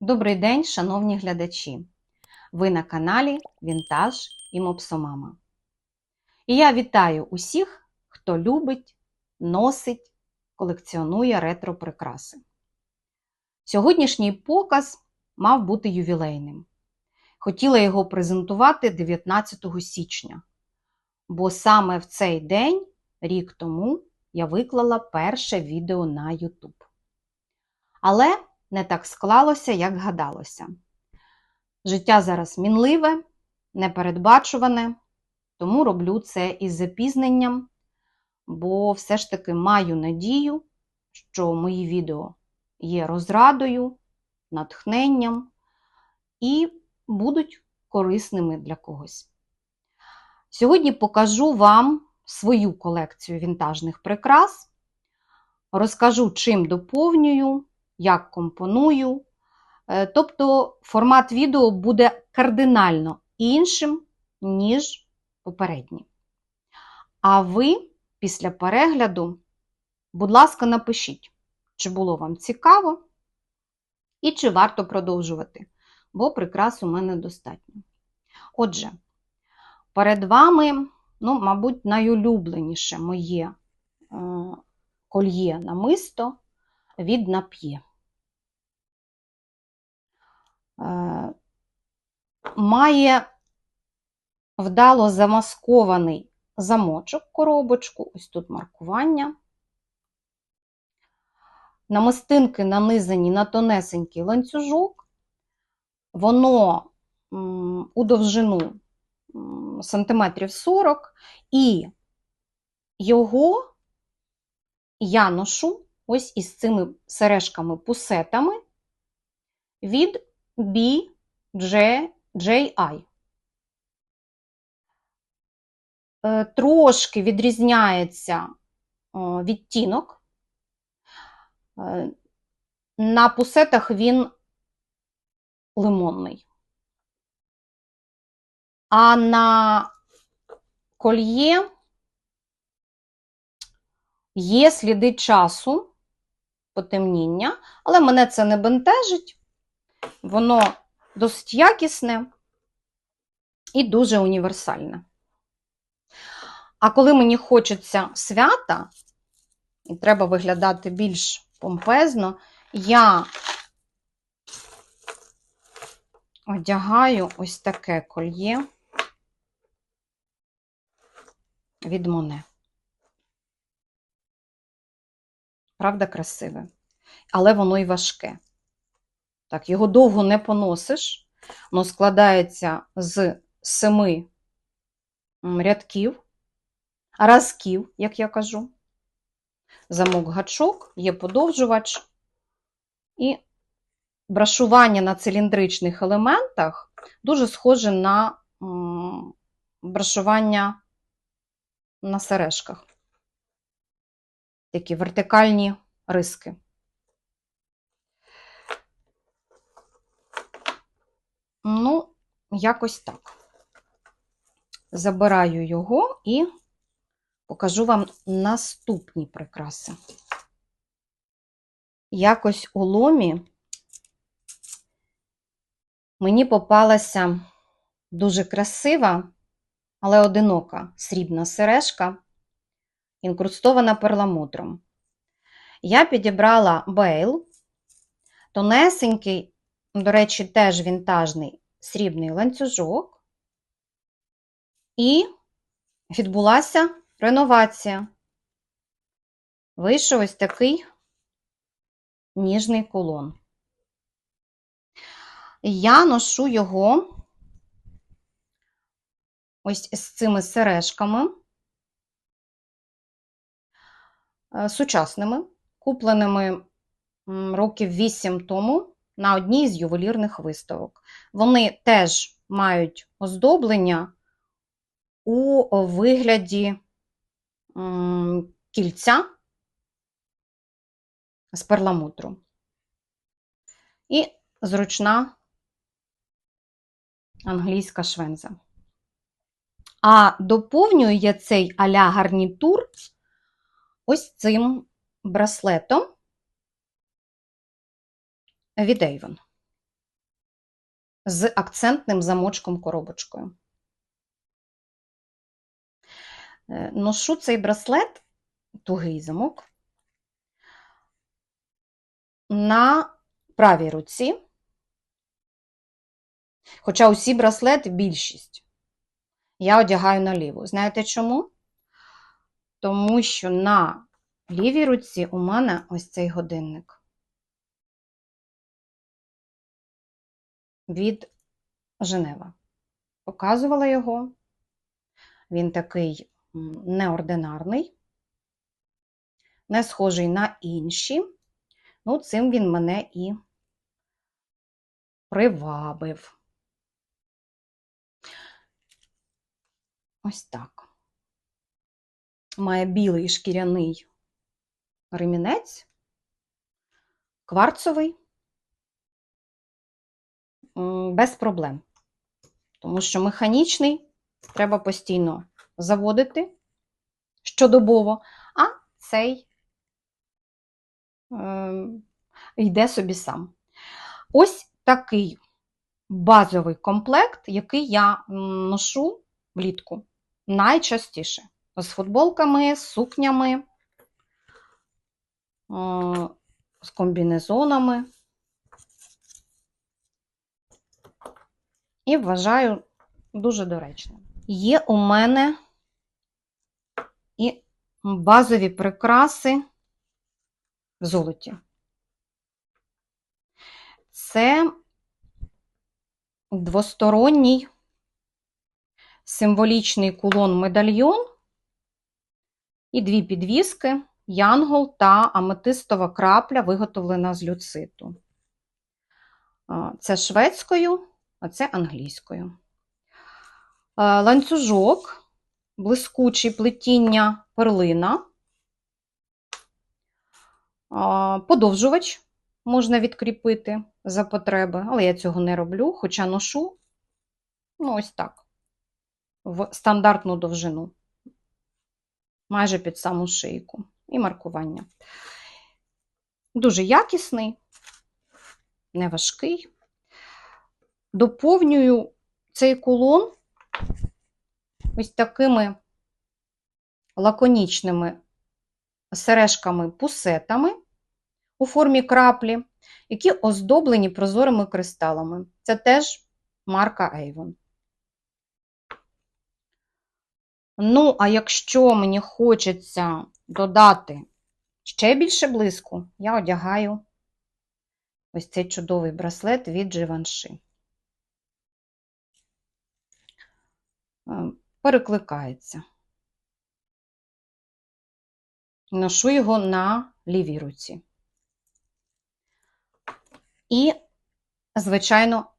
Добрий день, шановні глядачі! Ви на каналі Вінтаж і Мопсомама. І я вітаю усіх, хто любить, носить, колекціонує ретро-прикраси. Сьогоднішній показ мав бути ювілейним. Хотіла його презентувати 19 січня, бо саме в цей день, рік тому, я виклала перше відео на YouTube. Але не так склалося, як гадалося. Життя зараз мінливе, непередбачуване, тому роблю це із запізненням, бо все ж таки маю надію, що мої відео є розрадою, натхненням і будуть корисними для когось. Сьогодні покажу вам свою колекцію вінтажних прикрас, розкажу, чим доповнюю як компоную. Е, Тобто формат відео буде кардинально іншим, ніж попередній. А ви після перегляду, будь ласка, напишіть, чи було вам цікаво і чи варто продовжувати, бо прикрас у мене достатньо. Отже, перед вами, ну, мабуть, найулюбленіше моє е, кольє намисто від нап'є. Е, Має вдало замаскований замочок, коробочку, ось тут маркування. Намистинки нанизані на тонесенький ланцюжок, воно у довжину сантиметрів 40, і його я ношу ось із цими сережками-пусетами від BJI. Е, Трошки відрізняється відтінок. Е, На пусетах він лимонний. А на кольє є сліди часу, потемніння, але мене це не бентежить. Воно досить якісне і дуже універсальне. А коли мені хочеться свята, і треба виглядати більш помпезно, я одягаю ось таке кольє від Моне. Правда, красиве, але воно й важке. Так, його довго не поносиш. Воно складається з семи рядків, разків, як я кажу. Замок гачок, є подовжувач. І брашування на циліндричних елементах дуже схоже на брашування на сережках. Такі вертикальні риски. Ну, якось так. Забираю його і покажу вам наступні прикраси. Якось у ломі мені попалася дуже красива, але одинока срібна сережка, інкрустована перламутром. Я підібрала бейл, тонесенький до речі, теж вінтажний срібний ланцюжок, і відбулася реновація. Вийшов ось такий ніжний колон. Я ношу його ось з цими сережками, е, сучасними, купленими років 8 тому на одній з ювелірних виставок. Вони теж мають оздоблення у вигляді кільця з перламутру. І зручна англійська швенза. А доповнює цей аля гарнітур ось цим браслетом. Від Avon з акцентним замочком коробочкою. Е, Ношу цей браслет, тугий замок, на правій руці, хоча усі браслети, більшість, я одягаю на ліву. Знаєте чому? Тому що на лівій руці у мене ось цей годинник. Від Женева. Показувала його. Він такий неординарний, не схожий на інші. Ну, цим він мене і привабив. Ось так. Має білий шкіряний ремінець, кварцовий, без проблем. Тому що механічний треба постійно заводити щодобово, а цей е, йде собі сам. Ось такий базовий комплект, який я ношу влітку найчастіше. З футболками, з сукнями, е, з комбінезонами. І вважаю дуже доречним. Є у мене і базові прикраси в золоті. Це двосторонній символічний кулон-медальйон і дві підвіски, янгол та аметистова крапля, виготовлена з люциту. Це шведською, а це англійською. Ланцюжок, блискучий плетіння перлина, подовжувач можна відкріпити за потреби, але я цього не роблю, хоча ношу ну, ось так, в стандартну довжину, майже під саму шийку і маркування. Дуже якісний, неважкий. Доповнюю цей кулон ось такими лаконічними сережками-пусетами у формі краплі, які оздоблені прозорими кристалами. Це теж марка Avon. Ну, а якщо мені хочеться додати ще більше блиску, я одягаю ось цей чудовий браслет від Givenchy. Е, Перекликається. Ношу його на лівій руці. І, звичайно,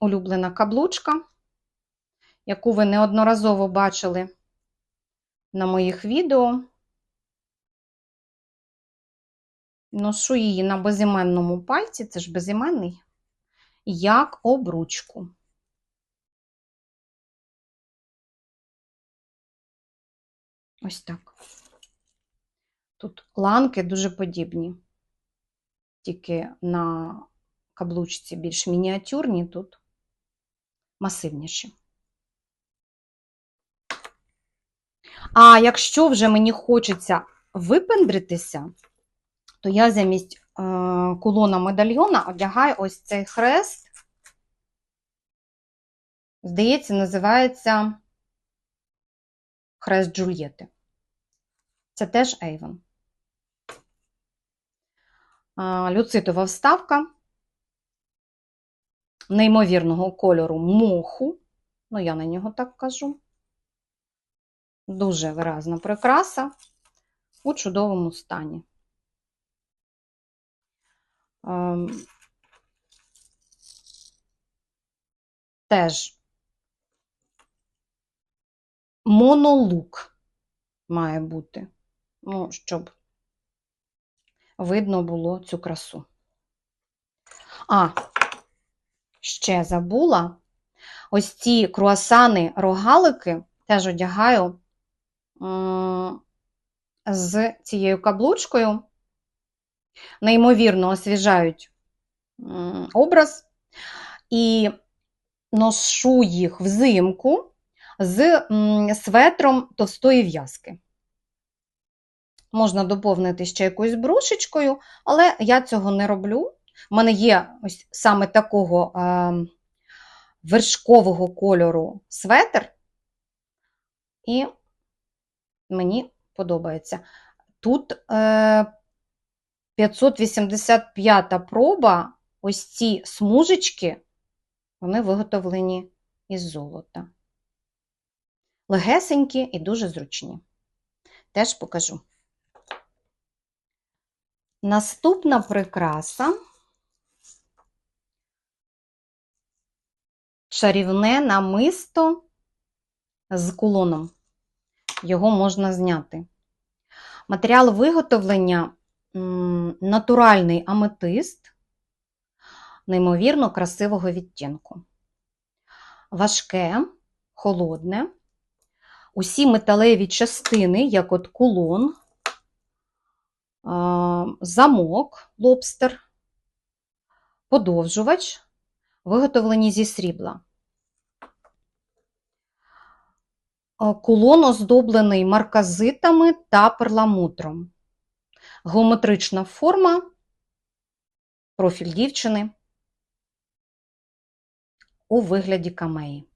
улюблена каблучка, яку ви неодноразово бачили на моїх відео. Ношу її на безіменному пальці, це ж безіменний, як обручку. Ось так. Тут ланки дуже подібні, тільки на каблучці більш мініатюрні, тут масивніші. А якщо вже мені хочеться випендритися, то я замість е, кулона медальйона одягаю ось цей хрест. Здається, називається хрест Джульєти. Це теж Avon. Люцитова вставка неймовірного кольору моху. Ну, я на нього так кажу. Дуже виразна прикраса у чудовому стані. Ем, Теж монолук має бути, ну, щоб видно було цю красу. А, ще забула. Ось ці круасани рогалики теж одягаю з цією каблучкою, неймовірно освіжають образ і ношу їх взимку з светром товстої в'язки. Можна доповнити ще якоюсь брушечкою, але я цього не роблю. У мене є ось саме такого е, вершкового кольору светр, і мені подобається. Тут е, 585 проба, ось ці смужечки, вони виготовлені із золота. Легесенькі і дуже зручні. Теж покажу. Наступна прикраса чарівне намисто з кулоном. Його можна зняти. Матеріал виготовлення натуральний аметист, неймовірно красивого відтінку. Важке, холодне. Усі металеві частини, як от кулон, замок, лобстер, подовжувач, виготовлені зі срібла. А, Кулон оздоблений марказитами та перламутром. Геометрична форма, профіль дівчини у вигляді камеї.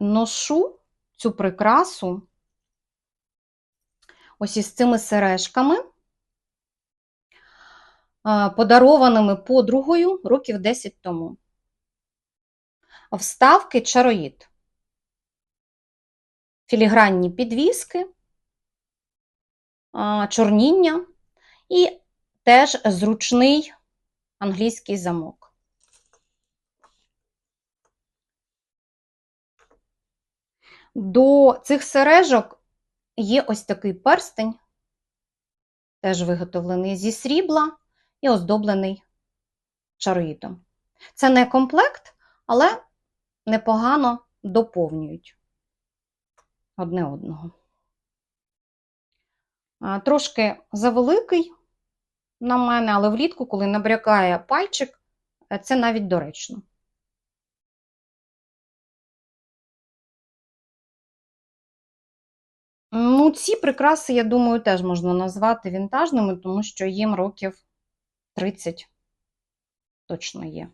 Ношу цю прикрасу ось із цими сережками, подарованими подругою років 10 тому. Вставки чароїд, філігранні підвіски, чорніння і теж зручний англійський замок. До цих сережок є ось такий перстень, теж виготовлений зі срібла і оздоблений чароїдом. Це не комплект, але непогано доповнюють одне одного. Трошки завеликий на мене, але влітку, коли набрякає пальчик, е, це навіть доречно. Ну, ці прикраси, я думаю, теж можна назвати вінтажними, тому що їм років 30 точно є.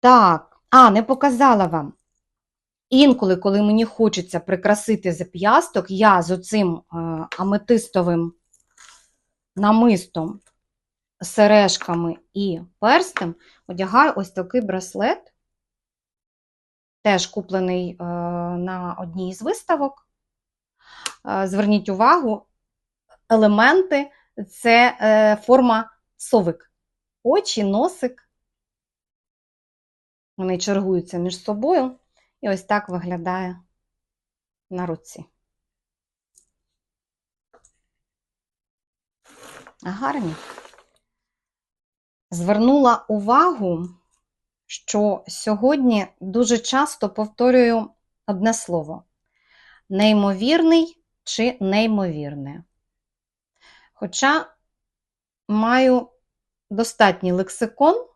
Так, а, не показала вам. Інколи, коли мені хочеться прикрасити зап'ясток, я з оцим е, аметистовим намистом, сережками і перстем одягаю ось такий браслет, теж куплений е, на одній із виставок. Е, Зверніть увагу, елементи це е, форма совик. Очі, носик. Вони чергуються між собою. І ось так виглядає на руці. Гарні. Звернула увагу, що сьогодні дуже часто повторюю одне слово: неймовірний чи неймовірне. Хоча маю достатній лексикон,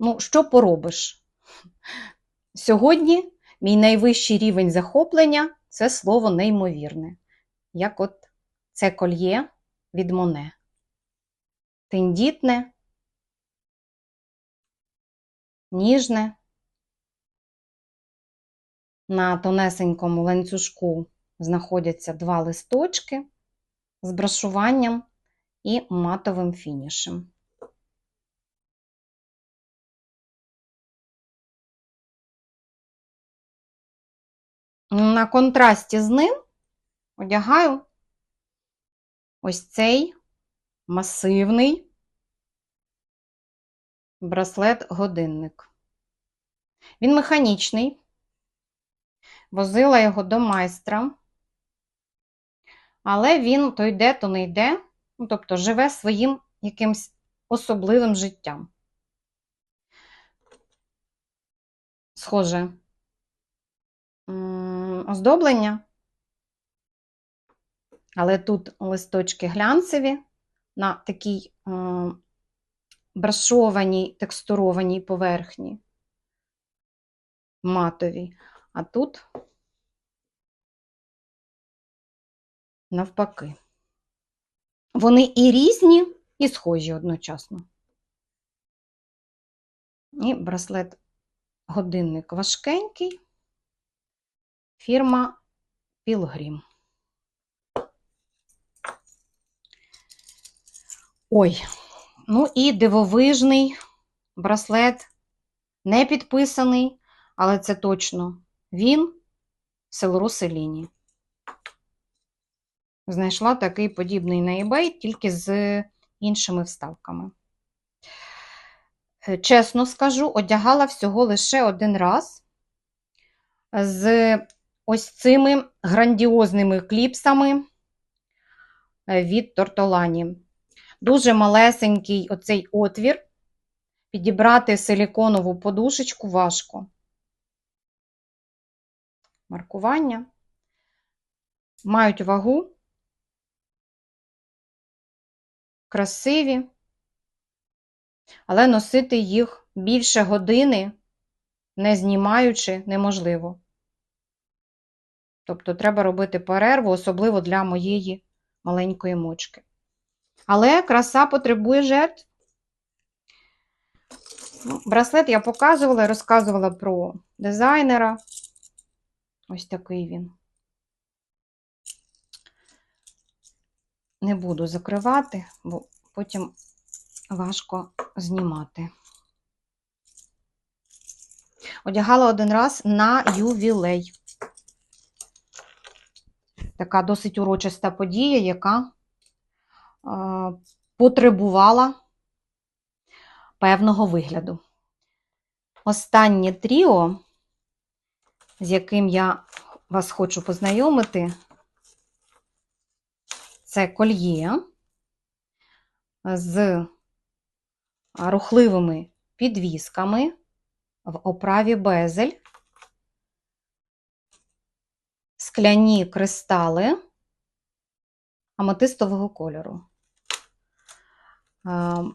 ну, що поробиш? Сьогодні мій найвищий рівень захоплення це слово неймовірне, як от це кольє від Моне. Тендітне, ніжне, на тонесенькому ланцюжку знаходяться два листочки з брашуванням і матовим фінішем. На контрасті з ним одягаю ось цей масивний браслет-годинник. Він механічний, возила його до майстра, але він то йде, то не йде, Ну, тобто живе своїм якимсь особливим життям. Схоже оздоблення. Але тут листочки глянцеві на такій брашованій, текстурованій поверхні, матовій. А тут навпаки. Вони і різні, і схожі одночасно. І браслет годинник важкенький. Фірма Pilgrim. Ой, ну і дивовижний браслет не підписаний, але це точно він Селру Селіні. Знайшла такий подібний на eBay, тільки з іншими вставками. Е, Чесно скажу, одягала всього лише один раз з ось цими грандіозними кліпсами е, від Тортолані. Дуже малесенький оцей отвір. Підібрати силіконову подушечку важко. Маркування. Мають вагу. Красиві. Але носити їх більше години, не знімаючи, неможливо. Тобто треба робити перерву, особливо для моєї маленької мочки. Але краса потребує жертв. Ну, Браслет я показувала і розказувала про дизайнера. Ось такий він. Не буду закривати, бо потім важко знімати. Одягала один раз на ювілей. Така досить урочиста подія, яка потребувала певного вигляду. Останнє тріо, з яким я вас хочу познайомити, це кольє з рухливими підвісками в оправі безель, скляні кристали аметистового кольору.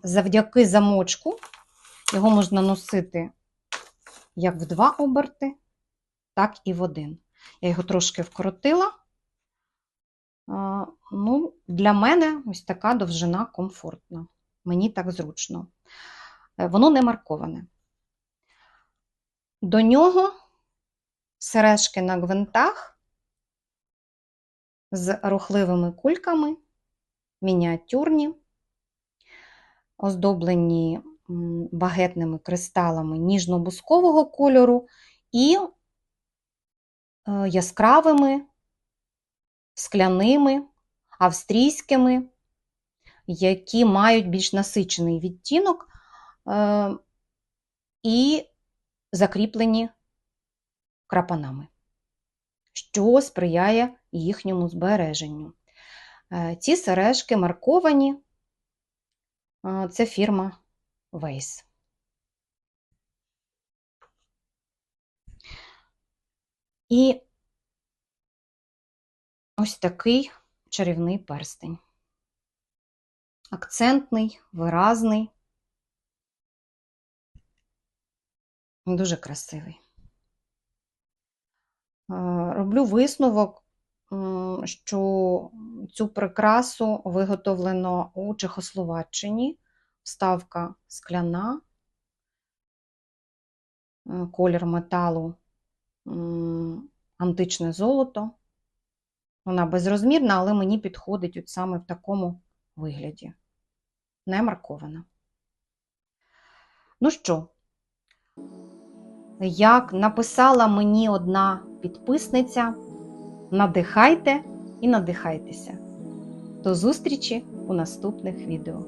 Завдяки замочку його можна носити як в два оберти, так і в один. Я його трошки вкоротила. Ну, Для мене ось така довжина комфортна. Мені так зручно. Е, воно не марковане. До нього сережки на гвинтах з рухливими кульками, мініатюрні оздоблені багетними кристалами ніжно-бускового кольору і е, яскравими, скляними, австрійськими, які мають більш насичений відтінок е, і закріплені крапанами, що сприяє їхньому збереженню. Е, ці сережки марковані це фірма Вейс. І ось такий чарівний перстень. Акцентний, виразний, дуже красивий. Роблю висновок, що цю прикрасу виготовлено у Чехословаччині. Вставка скляна, е, колір металу античне золото. Вона безрозмірна, але мені підходить от саме в такому вигляді. Не маркована. Ну що, як написала мені одна підписниця, надихайте і надихайтеся. До зустрічі у наступних відео.